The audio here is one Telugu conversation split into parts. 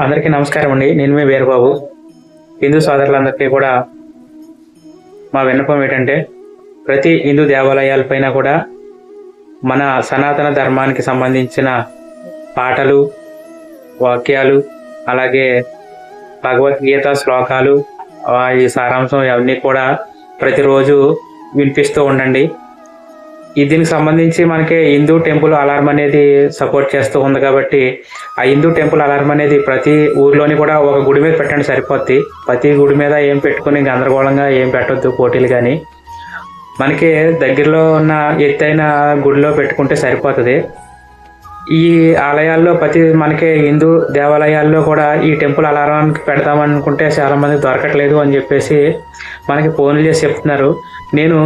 అందరికీ నమస్కారం అండి. నేను మీ వీరబాబు. హిందూ సోదరులందరికీ కూడా మా విన్నపం ఏంటంటే ప్రతి హిందూ దేవాలయాలపైన కూడా మన సనాతన ధర్మానికి సంబంధించిన పాటలు వాక్యాలు అలాగే భగవద్గీత శ్లోకాలు ఈ సారాంశం అవన్నీ కూడా ప్రతిరోజు వినిపిస్తూ ఉండండి. దీనికి సంబంధించి మనకి హిందూ టెంపుల్ అలారం అనేది సపోర్ట్ చేస్తూ ఉంది కాబట్టి ఆ హిందూ టెంపుల్ అలారం అనేది ప్రతి ఊర్లోని కూడా ఒక గుడి మీద పెట్టండి సరిపోద్ది. ప్రతి గుడి మీద ఏం పెట్టుకుని గందరగోళంగా ఏం పెట్టొద్దు పోటీలు కానీ. మనకి దగ్గరలో ఉన్న ఎత్తైన గుడిలో పెట్టుకుంటే సరిపోతుంది. ఈ ఆలయాల్లో ప్రతి మనకి హిందూ దేవాలయాల్లో కూడా ఈ టెంపుల్ అలారానికి పెడదామనుకుంటే చాలామంది దొరకట్లేదు అని చెప్పేసి మనకి ఫోన్లు చేసి చెప్తున్నారు. నేను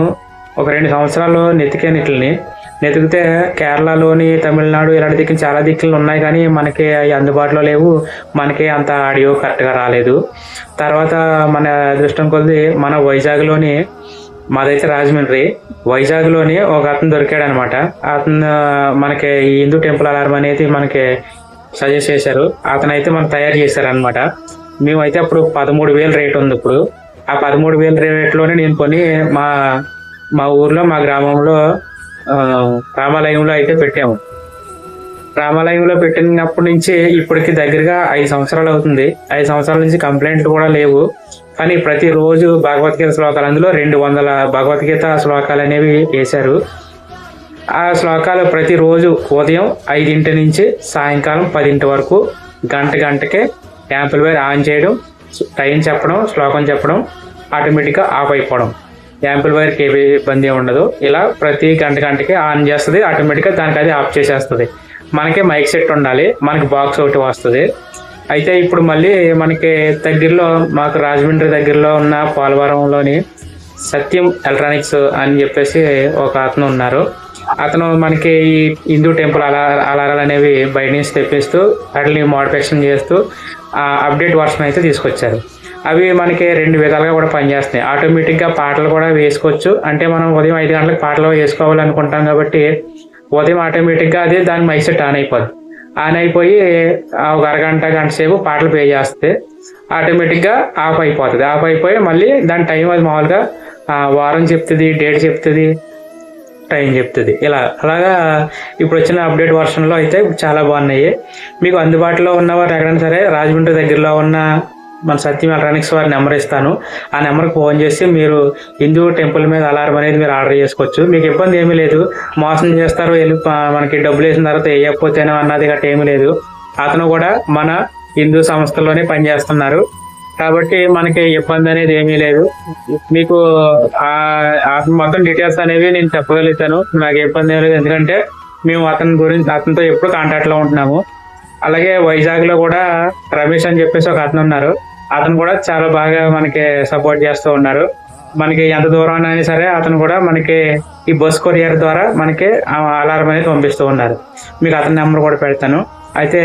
ఒక రెండు సంవత్సరాలు నెతికాను ఇట్లని నెతికితే కేరళలోని తమిళనాడు ఇలాంటి దిక్కులు చాలా దిక్కులు ఉన్నాయి కానీ మనకి అవి అందుబాటులో లేవు. మనకి అంత ఆడియో కరెక్ట్గా రాలేదు. తర్వాత మన అదృష్టం కొద్ది మన వైజాగ్లోని మాదైతే రాజమండ్రి. వైజాగ్లోని ఒక అతను దొరికాడు అనమాట అతను మనకి ఈ హిందూ టెంపుల్ అలారం అనేది మనకి సజెస్ట్ చేశారు. అతను అయితే మనం తయారు చేశారనమాట. మేమైతే అప్పుడు పదమూడు వేలు రేట్ ఉంది ఇప్పుడు. ఆ పదమూడు వేల రేట్లోనే నేను కొని మా మా ఊర్లో మా గ్రామంలో రామాలయంలో అయితే పెట్టాము. రామాలయంలో పెట్టినప్పటి నుంచి ఇప్పటికి దగ్గరగా ఐదు సంవత్సరాలు అవుతుంది. ఐదు సంవత్సరాల నుంచి కంప్లైంట్లు కూడా లేవు. కానీ ప్రతిరోజు భగవద్గీత శ్లోకాలు అందులో రెండు వందల భగవద్గీత శ్లోకాలు అనేవి వేశారు. ఆ శ్లోకాలు ప్రతిరోజు ఉదయం ఐదింటి నుంచి సాయంకాలం పదింటి వరకు గంట గంటకే యాంప్లిఫైర్ ఆన్ చేయడం టైం చెప్పడం శ్లోకం చెప్పడం ఆటోమేటిక్గా ఆఫ్ అయిపోవడం. యాంపిల్ వైర్ కేబీ ఇబ్బంది ఉండదు. ఇలా ప్రతి గంట గంటకి ఆన్ చేస్తుంది. ఆటోమేటిక్గా దానికి అది ఆఫ్ చేసేస్తుంది. మనకి మైక్ సెట్ ఉండాలి. మనకి బాక్స్ ఒకటి వస్తుంది. అయితే ఇప్పుడు మళ్ళీ మనకి దగ్గరలో మాకు రాజమండ్రి దగ్గరలో ఉన్న పోలవరంలోని సత్యం ఎలక్ట్రానిక్స్ అని చెప్పేసి ఒక అతను ఉన్నారు. అతను మనకి ఈ హిందూ టెంపుల్ అలా అలారాలు అనేవి బయట నుంచి తెప్పిస్తూ వాటిని మోడిఫికేషన్ చేస్తూ అప్డేట్ వర్షన్ అయితే తీసుకొచ్చారు. అవి మనకి రెండు విధాలుగా కూడా పనిచేస్తున్నాయి. ఆటోమేటిక్గా పాటలు కూడా వేసుకోవచ్చు. అంటే మనం ఉదయం ఐదు గంటలకు పాటలు వేసుకోవాలనుకుంటాం కాబట్టి ఉదయం ఆటోమేటిక్గా అది దాని మైసెట్ ఆన్ అయిపోద్ది. ఆన్ అయిపోయి ఒక అరగంట గంట సేపు పాటలు ప్లే చేస్తే ఆటోమేటిక్గా ఆఫ్ అయిపోతుంది. ఆఫ్ అయిపోయి మళ్ళీ దాని టైం అది మామూలుగా వారం చెప్తుంది డేట్ చెప్తుంది టైం చెప్తుంది. ఇలా అలాగా ఇప్పుడు వచ్చిన అప్డేట్ వర్షన్లో అయితే చాలా బాగున్నాయి. మీకు అందుబాటులో ఉన్నవారు ఎక్కడైనా సరే రాజమండ్రి దగ్గరలో ఉన్న మన సత్యం ఎలక్ట్రానిక్స్ వారి నెంబర్ ఇస్తాను. ఆ నెంబర్కి ఫోన్ చేసి మీరు హిందూ టెంపుల్ మీద అలారం అనేది మీరు ఆర్డర్ చేసుకోవచ్చు. మీకు ఇబ్బంది ఏమీ లేదు. మోసం చేస్తారు వెళ్ళి మనకి డబ్బులు వేసిన తర్వాత వేయకపోతేనో అన్నది గట్రా ఏమీ లేదు. అతను కూడా మన హిందూ సంస్థలోనే పనిచేస్తున్నారు. కాబట్టి మనకి ఇబ్బంది అనేది ఏమీ లేదు. మీకు మొత్తం డీటెయిల్స్ అనేవి నేను చెప్పగలుగుతాను. నాకు ఇబ్బంది ఏమీ లేదు. ఎందుకంటే మేము అతని గురించి అతనితో ఎప్పుడు కాంటాక్ట్లో ఉంటున్నాము. అలాగే వైజాగ్లో కూడా రమేష్ అని చెప్పేసి ఒక అతను ఉన్నారు. అతను కూడా చాలా బాగా మనకి సపోర్ట్ చేస్తూ ఉన్నారు. మనకి ఎంత దూరం అయినా సరే అతను కూడా మనకి ఈ బస్ కొరియర్ ద్వారా మనకి అలారం అనేది పంపిస్తూ ఉన్నారు. మీకు అతని నెంబర్ కూడా పెడతాను. అయితే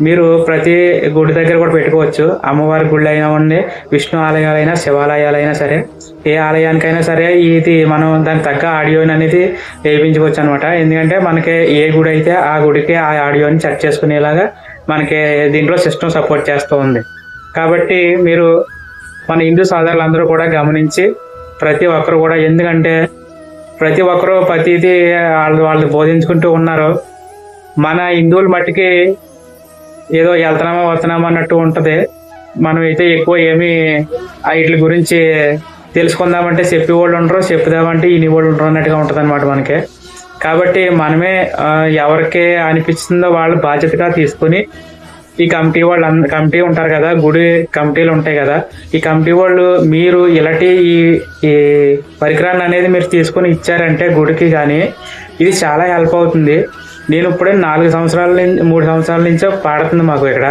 మీరు ప్రతి గుడి దగ్గర కూడా పెట్టుకోవచ్చు. అమ్మవారి గుళ్ళు అయినా ఉండి విష్ణు ఆలయాలైనా శివాలయాలైనా సరే ఏ ఆలయానికైనా సరే ఇది మనం దానికి తగ్గ ఆడియోని అనేది వేయించుకోవచ్చు అనమాట ఎందుకంటే మనకి ఏ గుడి అయితే ఆ గుడికి ఆ ఆడియోని సెట్ చేసుకునేలాగా మనకి దీంట్లో సిస్టమ్ సపోర్ట్ చేస్తూ ఉంది. కాబట్టి మీరు మన హిందూ సోదరులందరూ కూడా గమనించి ప్రతి ఒక్కరు కూడా ఎందుకంటే ప్రతి ఒక్కరూ ప్రతిదీ వాళ్ళు వాళ్ళు బోధించుకుంటూ ఉన్నారు మన హిందువులు మట్టికి ఏదో వెళ్తున్నామా వస్తున్నామో అన్నట్టు ఉంటుంది. మనం అయితే ఎక్కువ ఏమి వీటి గురించి తెలుసుకుందామంటే చెప్పేవాళ్ళు ఉండరు చెప్పుదామంటే ఇని వాళ్ళు ఉండరు అన్నట్టుగా ఉంటుంది అనమాట మనకి. కాబట్టి మనమే ఎవరికి అనిపిస్తుందో వాళ్ళు బాధ్యతగా తీసుకుని ఈ కమిటీ వాళ్ళు అంద- కమిటీ ఉంటారు కదా గుడి కమిటీలు ఉంటాయి కదా ఈ కమిటీ వాళ్ళు మీరు ఇలాంటి ఈ ఈ పరికరాన్ని అనేది మీరు తీసుకుని ఇచ్చారంటే గుడికి కానీ ఇది చాలా హెల్ప్ అవుతుంది. నేను ఇప్పుడే నాలుగు సంవత్సరాల నుంచి మూడు సంవత్సరాల నుంచో పాడుతుంది మాకు ఇక్కడ.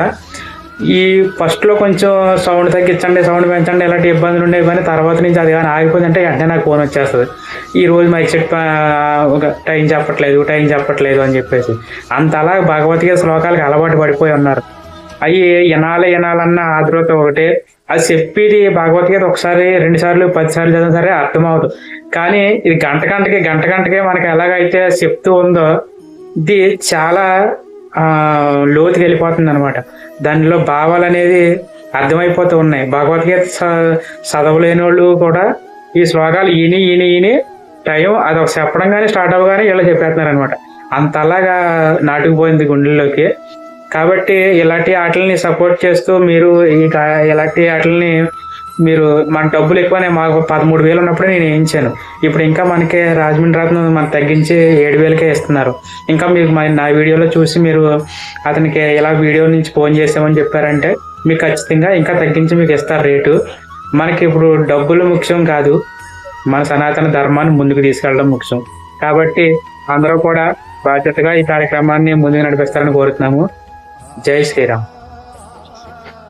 ఈ ఫస్ట్లో కొంచెం సౌండ్ తగ్గించండి సౌండ్ పెంచండి ఇలాంటి ఇబ్బందులు ఉండేవి కానీ తర్వాత నుంచి అది కానీ ఆగిపోయిందంటే వెంటనే నాకు ఫోన్ వచ్చేస్తుంది. ఈ రోజు మైక్ సెట్ ఒక టైం చెప్పట్లేదు టైం చెప్పట్లేదు అని చెప్పేసి. అంతలా భగవద్గీత శ్లోకాలకు అలవాటు పడిపోయి ఉన్నారు. అవి వినాలి వినాలన్న ఆదృత ఒకటి. అది చెప్పేది భగవద్గీత ఒకసారి రెండు సార్లు పది సార్లు చదివిన సరే అర్థమవుతుంది కానీ ఇది గంట గంటకి గంట గంటకే మనకి ఎలాగైతే చెప్తూ ఉందో ఇది చాలా లోతుకి వెళ్ళిపోతుంది అనమాట దానిలో భావాలు అనేది అర్థమైపోతూ ఉన్నాయి. భగవద్గీత చదవలేని వాళ్ళు కూడా ఈ శ్లోకాలు ఈని ఈని ఈని టైం అది ఒక చెప్పడం కానీ స్టార్ట్ అవ్వగానే ఇలా చెప్పేస్తున్నారు అనమాట అంతలాగా నాటుకుపోయింది గుండెల్లోకి. కాబట్టి ఇలాంటి ఆటలని సపోర్ట్ చేస్తూ మీరు ఈ ఇలాంటి ఆటలని మీరు మన డబ్బులు ఎక్కువనే మాకు పదమూడు వేలు ఉన్నప్పుడే నేను వేయించాను. ఇప్పుడు ఇంకా మనకి రాజమండ్రి రత్నం మనకు తగ్గించి ఏడు వేలకే ఇస్తున్నారు ఇంకా మీరు నా వీడియోలో చూసి మీరు అతనికి ఇలా వీడియో నుంచి ఫోన్ చేసామని చెప్పారంటే మీకు ఖచ్చితంగా ఇంకా తగ్గించి మీకు ఇస్తారు రేటు. మనకి ఇప్పుడు డబ్బులు ముఖ్యం కాదు. మన సనాతన ధర్మాన్ని ముందుకు తీసుకెళ్ళడం ముఖ్యం. కాబట్టి అందరూ కూడా బాధ్యతగా ఈ కార్యక్రమాన్ని ముందుకు నడిపిస్తారని కోరుతున్నాము. జై శ్రీరామ్.